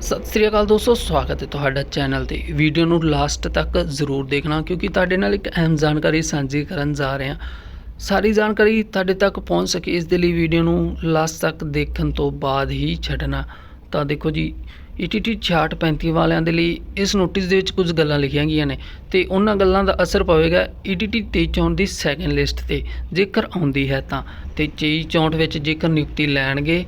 ਸਤਿ ਸ੍ਰੀ ਅਕਾਲ ਦੋਸਤੋ, ਸਵਾਗਤ ਹੈ ਤੁਹਾਡਾ ਚੈਨਲ ਤੇ। ਵੀਡੀਓ ਨੂੰ ਲਾਸਟ ਤੱਕ ਜ਼ਰੂਰ ਦੇਖਣਾ ਕਿਉਂਕਿ ਤੁਹਾਡੇ ਨਾਲ ਇੱਕ ਅਹਿਮ ਜਾਣਕਾਰੀ ਸਾਂਝੀ ਕਰਨ ਜਾ ਰਹੇ ਹਾਂ। ਸਾਰੀ ਜਾਣਕਾਰੀ ਤੁਹਾਡੇ ਤੱਕ ਪਹੁੰਚ ਸਕੇ, ਇਸ ਦੇ ਲਈ ਵੀਡੀਓ ਨੂੰ ਲਾਸਟ ਤੱਕ ਦੇਖਣ ਤੋਂ ਬਾਅਦ ਹੀ ਛੱਡਣਾ। ਤਾਂ ਦੇਖੋ ਜੀ ETT 6635 ਵਾਲਿਆਂ ਦੇ ਲਈ ਇਸ ਨੋਟਿਸ ਦੇ ਵਿੱਚ ਕੁਝ ਗੱਲਾਂ ਲਿਖੀਆਂ ਗਈਆਂ ਨੇ ਤੇ ਉਹਨਾਂ ਗੱਲਾਂ ਦਾ ਅਸਰ ਪਵੇਗਾ ETT 2364 ਦੀ ਸੈਕੰਡ ਲਿਸਟ ਤੇ। ਜੇਕਰ ਆਉਂਦੀ ਹੈ ਤਾਂ ਤੇ 2364 ਵਿੱਚ ਜੇਕਰ ਨਿਯੁਕਤੀ ਲੈਣਗੇ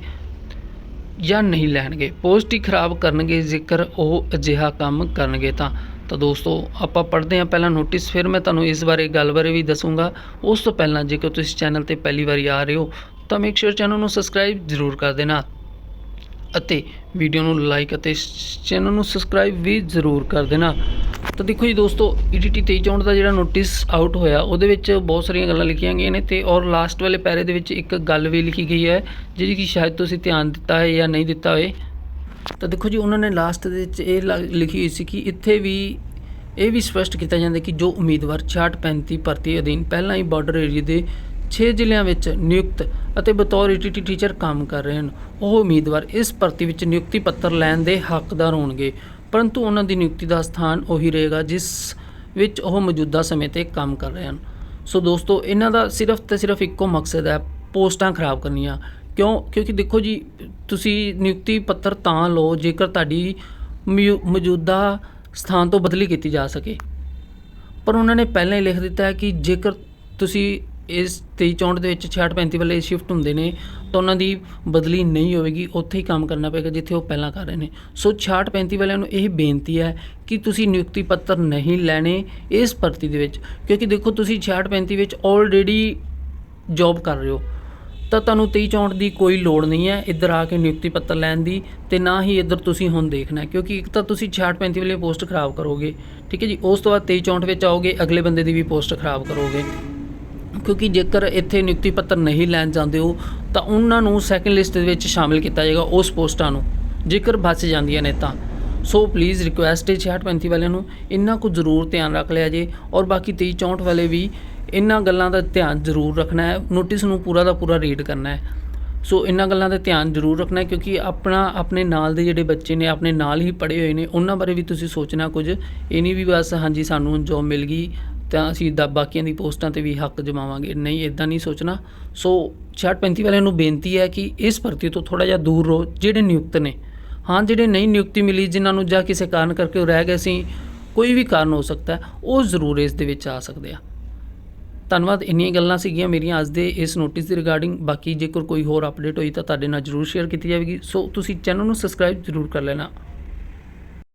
ਜਾਂ ਨਹੀਂ ਲੈਣਗੇ। ਪੋਸਟ ਹੀ ਖਰਾਬ ਕਰਨਗੇ, ਜੇਕਰ ਉਹ ਅਜਿਹਾ ਕੰਮ ਕਰਨਗੇ ਤਾਂ। ਤਾਂ ਦੋਸਤੋ, ਆਪਾਂ ਪੜ੍ਹਦੇ ਹਾਂ ਪਹਿਲਾਂ ਨੋਟਿਸ ਫਿਰ ਮੈਂ ਤੁਹਾਨੂੰ ਇਸ ਬਾਰੇ, ਗੱਲ ਬਾਰੇ ਵੀ ਦੱਸੂੰਗਾ। ਉਸ ਤੋਂ ਪਹਿਲਾਂ ਜੇਕਰ ਤੁਸੀਂ ਚੈਨਲ ਤੇ ਪਹਿਲੀ ਵਾਰੀ ਆ ਰਹੇ ਹੋ, ਤਾਂ ਮੇਕ ਸ਼ੋਰ ਚੈਨਲ ਨੂੰ ਸਬਸਕ੍ਰਾਈਬ ਜ਼ਰੂਰ ਕਰ ਦੇਣਾ। ਅਤੇ ਵੀਡੀਓ ਨੂੰ ਲਾਈਕ ਅਤੇ ਚੈਨਲ ਨੂੰ ਸਬਸਕ੍ਰਾਈਬ ਵੀ ਜ਼ਰੂਰ ਕਰ ਦੇਣਾ। ਤਾਂ ਦੇਖੋ ਜੀ ਦੋਸਤੋ ETT 2364 ਦਾ ਜਿਹੜਾ ਨੋਟਿਸ ਆਊਟ ਹੋਇਆ, ਉਹਦੇ ਵਿੱਚ ਬਹੁਤ ਸਾਰੀਆਂ ਗੱਲਾਂ ਲਿਖੀਆਂ ਗਈਆਂ ਨੇ ਤੇ ਔਰ ਲਾਸਟ ਵਾਲੇ ਪੈਰੇ ਦੇ ਵਿੱਚ ਇੱਕ ਗੱਲ ਵੀ ਲਿਖੀ ਗਈ ਹੈ, ਜਿਹੜੀ ਕਿ ਸ਼ਾਇਦ ਤੁਸੀਂ ਧਿਆਨ ਦਿੱਤਾ ਹੈ ਜਾਂ ਨਹੀਂ ਦਿੱਤਾ ਹੋਏ। ਤਾਂ ਦੇਖੋ ਜੀ, ਉਹਨਾਂ ਨੇ ਲਾਸਟ ਦੇ ਵਿੱਚ ਇਹ ਲ- ਲਿਖੀ ਹੋਈ ਸੀ ਕਿ ਇੱਥੇ ਵੀ ਇਹ ਵੀ ਸਪਸ਼ਟ ਕੀਤਾ ਜਾਂਦਾ ਕਿ ਜੋ ਉਮੀਦਵਾਰ 6635 ਭਰਤੀ ਅਧੀਨ ਪਹਿਲਾਂ ਹੀ ਬਾਰਡਰ ਏਰੀਆ ਦੇ 6 ਜ਼ਿਲ੍ਹਿਆਂ ਵਿੱਚ ਨਿਯੁਕਤ ਅਤੇ ਬਤੌਰ ETT ਟੀਚਰ ਕੰਮ ਕਰ ਰਹੇ ਹਨ। ਉਹ ਉਮੀਦਵਾਰ ਇਸ ਭਰਤੀ ਵਿੱਚ ਨਿਯੁਕਤੀ ਪੱਤਰ ਲੈਣ ਦੇ ਹੱਕਦਾਰ ਹੋਣਗੇ, ਪਰੰਤੂ ਉਹਨਾਂ ਦੀ ਨਿਯੁਕਤੀ ਦਾ ਸਥਾਨ ਉਹੀ ਰਹੇਗਾ ਜਿਸ ਵਿੱਚ ਉਹ ਮੌਜੂਦਾ ਸਮੇਂ ਤੇ ਕੰਮ ਕਰ ਰਹੇ ਹਨ। ਸੋ ਦੋਸਤੋ, ਇਹਨਾਂ ਦਾ ਸਿਰਫ ਤੇ ਸਿਰਫ ਇੱਕੋ ਮਕਸਦ ਹੈ ਪੋਸਟਾਂ ਖਰਾਬ ਕਰਨੀਆਂ। ਕਿਉਂ? ਕਿਉਂਕਿ ਦੇਖੋ ਜੀ, ਤੁਸੀਂ ਨਿਯੁਕਤੀ ਪੱਤਰ ਤਾਂ ਲਓ ਜੇਕਰ ਤੁਹਾਡੀ ਮੌਜੂ- ਮੌਜੂਦਾ ਸਥਾਨ ਤੋਂ ਬਦਲੀ ਕੀਤੀ ਜਾ ਸਕੇ। ਪਰ ਉਹਨਾਂ ਨੇ ਪਹਿਲਾਂ ਹੀ ਲਿਖ ਦਿੱਤਾ ਹੈ ਕਿ ਜੇਕਰ ਤੁਸੀਂ ਇਸ 23 64 ਦੇ ਵਿੱਚ 66 35 ਵਾਲੇ ਸ਼ਿਫਟ ਹੁੰਦੇ ਨੇ, ਤਾਂ ਉਹਨਾਂ ਦੀ ਬਦਲੀ ਨਹੀਂ ਹੋਵੇਗੀ, ਉੱਥੇ ਹੀ ਕੰਮ ਕਰਨਾ ਪਏਗਾ ਜਿੱਥੇ ਉਹ ਪਹਿਲਾਂ ਕਰ ਰਹੇ ਨੇ। ਸੋ 66 35 ਵਾਲਿਆਂ ਨੂੰ ਇਹ ਬੇਨਤੀ ਹੈ ਕਿ ਤੁਸੀਂ ਨਿਯੁਕਤੀ ਪੱਤਰ ਨਹੀਂ ਲੈਣੇ ਇਸ ਭਰਤੀ ਦੇ ਵਿੱਚ, ਕਿਉਂਕਿ ਦੇਖੋ ਤੁਸੀਂ 66 35 ਵਿੱਚ ਆਲਰੇਡੀ ਜੌਬ ਕਰ ਰਹੇ ਹੋ। ਤਾਂ ਤੁਹਾਨੂੰ 23 64 ਦੀ ਕੋਈ ਲੋੜ ਨਹੀਂ ਹੈ ਇੱਧਰ ਆ ਕੇ ਨਿਯੁਕਤੀ ਪੱਤਰ ਲੈਣ ਦੀ, ਤੇ ਨਾ ਹੀ ਇੱਧਰ ਤੁਸੀਂ ਹੁਣ ਦੇਖਣਾ ਕਿਉਂਕਿ ਇੱਕ ਤਾਂ ਤੁਸੀਂ 66 35 ਵਾਲੀ ਪੋਸਟ ਖਰਾਬ ਕਰੋਗੇ, ਠੀਕ ਹੈ ਜੀ? ਉਸ ਤੋਂ ਬਾਅਦ 23 64 ਵਿੱਚ ਆਓਗੇ, ਅਗਲੇ ਬੰਦੇ ਦੀ ਵੀ ਪੋਸਟ ਖਰਾਬ ਕਰੋਗੇ। ਕਿਉਂਕਿ ਜੇਕਰ ਇੱਥੇ ਨਿਯੁਕਤੀ ਪੱਤਰ ਨਹੀਂ ਲੈਣ ਜਾਂਦੇ ਹੋ, ਤਾਂ ਉਹਨਾਂ ਨੂੰ ਸੈਕੰਡ ਲਿਸਟ ਦੇ ਵਿੱਚ ਸ਼ਾਮਿਲ ਕੀਤਾ ਜਾਏਗਾ ਉਸ ਪੋਸਟਾਂ ਨੂੰ, ਜੇਕਰ ਬਚ ਜਾਂਦੀਆਂ ਨੇ ਤਾਂ। ਸੋ ਪਲੀਜ਼ ਰਿਕੁਐਸਟ ਹੈ 66 35 ਵਾਲਿਆਂ ਨੂੰ ਇਹਨਾਂ ਕੁ ਜ਼ਰੂਰ ਧਿਆਨ ਰੱਖ ਲਿਆ ਜੇ, ਔਰ ਬਾਕੀ 23 64 ਵਾਲੇ ਵੀ ਇਹਨਾਂ ਗੱਲਾਂ ਦਾ ਧਿਆਨ ਜ਼ਰੂਰ ਰੱਖਣਾ ਹੈ ਨੋਟਿਸ ਨੂੰ ਪੂਰਾ ਦਾ ਪੂਰਾ ਰੀਡ ਕਰਨਾ ਹੈ। ਸੋ ਇਹਨਾਂ ਗੱਲਾਂ ਦਾ ਧਿਆਨ ਜ਼ਰੂਰ ਰੱਖਣਾ ਕਿਉਂਕਿ ਆਪਣਾ, ਆਪਣੇ ਨਾਲ ਦੇ ਜਿਹੜੇ ਬੱਚੇ ਨੇ, ਆਪਣੇ ਨਾਲ ਹੀ ਪੜ੍ਹੇ ਹੋਏ ਨੇ, ਉਹਨਾਂ ਬਾਰੇ ਵੀ ਤੁਸੀਂ ਸੋਚਣਾ ਕੁਝ, ਇਹ ਨਹੀਂ ਵੀ ਬਸ ਹਾਂਜੀ ਸਾਨੂੰ ਜੋਬ ਮਿਲ ਗਈ ਤਾਂ ਅਸੀਂ ਦਾ ਬਾਕੀਆਂ ਦੀ ਪੋਸਟਾਂ ਤੇ ਵੀ ਹੱਕ ਜਮਾਵਾਂਗੇ। ਨਹੀਂ ਇਦਾਂ ਨਹੀਂ ਸੋਚਣਾ। ਸੋ 66 35 ਵਾਲਿਆਂ ਨੂੰ ਬੇਨਤੀ ਹੈ ਕਿ ਇਸ ਭਰਤੀ ਤੋਂ ਥੋੜਾ ਜਿਹਾ ਦੂਰ ਰਹੋ, ਜਿਹੜੇ ਨਿਯੁਕਤ ਨੇ। ਹਾਂ, ਜਿਹੜੇ ਨਹੀਂ ਨਿਯੁਕਤੀ ਮਿਲੀ, ਜਿਨ੍ਹਾਂ ਨੂੰ ਜਾਂ ਕਿਸੇ ਕਾਰਨ ਕਰਕੇ ਉਹ ਰਹਿ ਗਏ ਸੀ, ਕੋਈ ਵੀ ਕਾਰਨ ਹੋ ਸਕਦਾ ਉਹ ਜ਼ਰੂਰ ਇਸ ਦੇ ਵਿੱਚ ਆ ਸਕਦੇ ਆ। ਧੰਨਵਾਦ, ਇੰਨੀਆਂ ਗੱਲਾਂ ਸੀਗੀਆਂ ਮੇਰੀਆਂ ਅੱਜ ਦੇ ਇਸ ਨੋਟਿਸ ਦੇ ਰਿਗਾਰਡਿੰਗ। ਬਾਕੀ ਜੇਕਰ ਕੋਈ ਹੋਰ ਅਪਡੇਟ ਹੋਈ ਤਾਂ ਤੁਹਾਡੇ ਨਾਲ ਜਰੂਰ ਸ਼ੇਅਰ ਕੀਤੀ ਜਾਵੇਗੀ। ਸੋ, ਤੁਸੀਂ ਚੈਨਲ ਨੂੰ ਸਬਸਕ੍ਰਾਈਬ ਜਰੂਰ ਕਰ ਲੈਣਾ।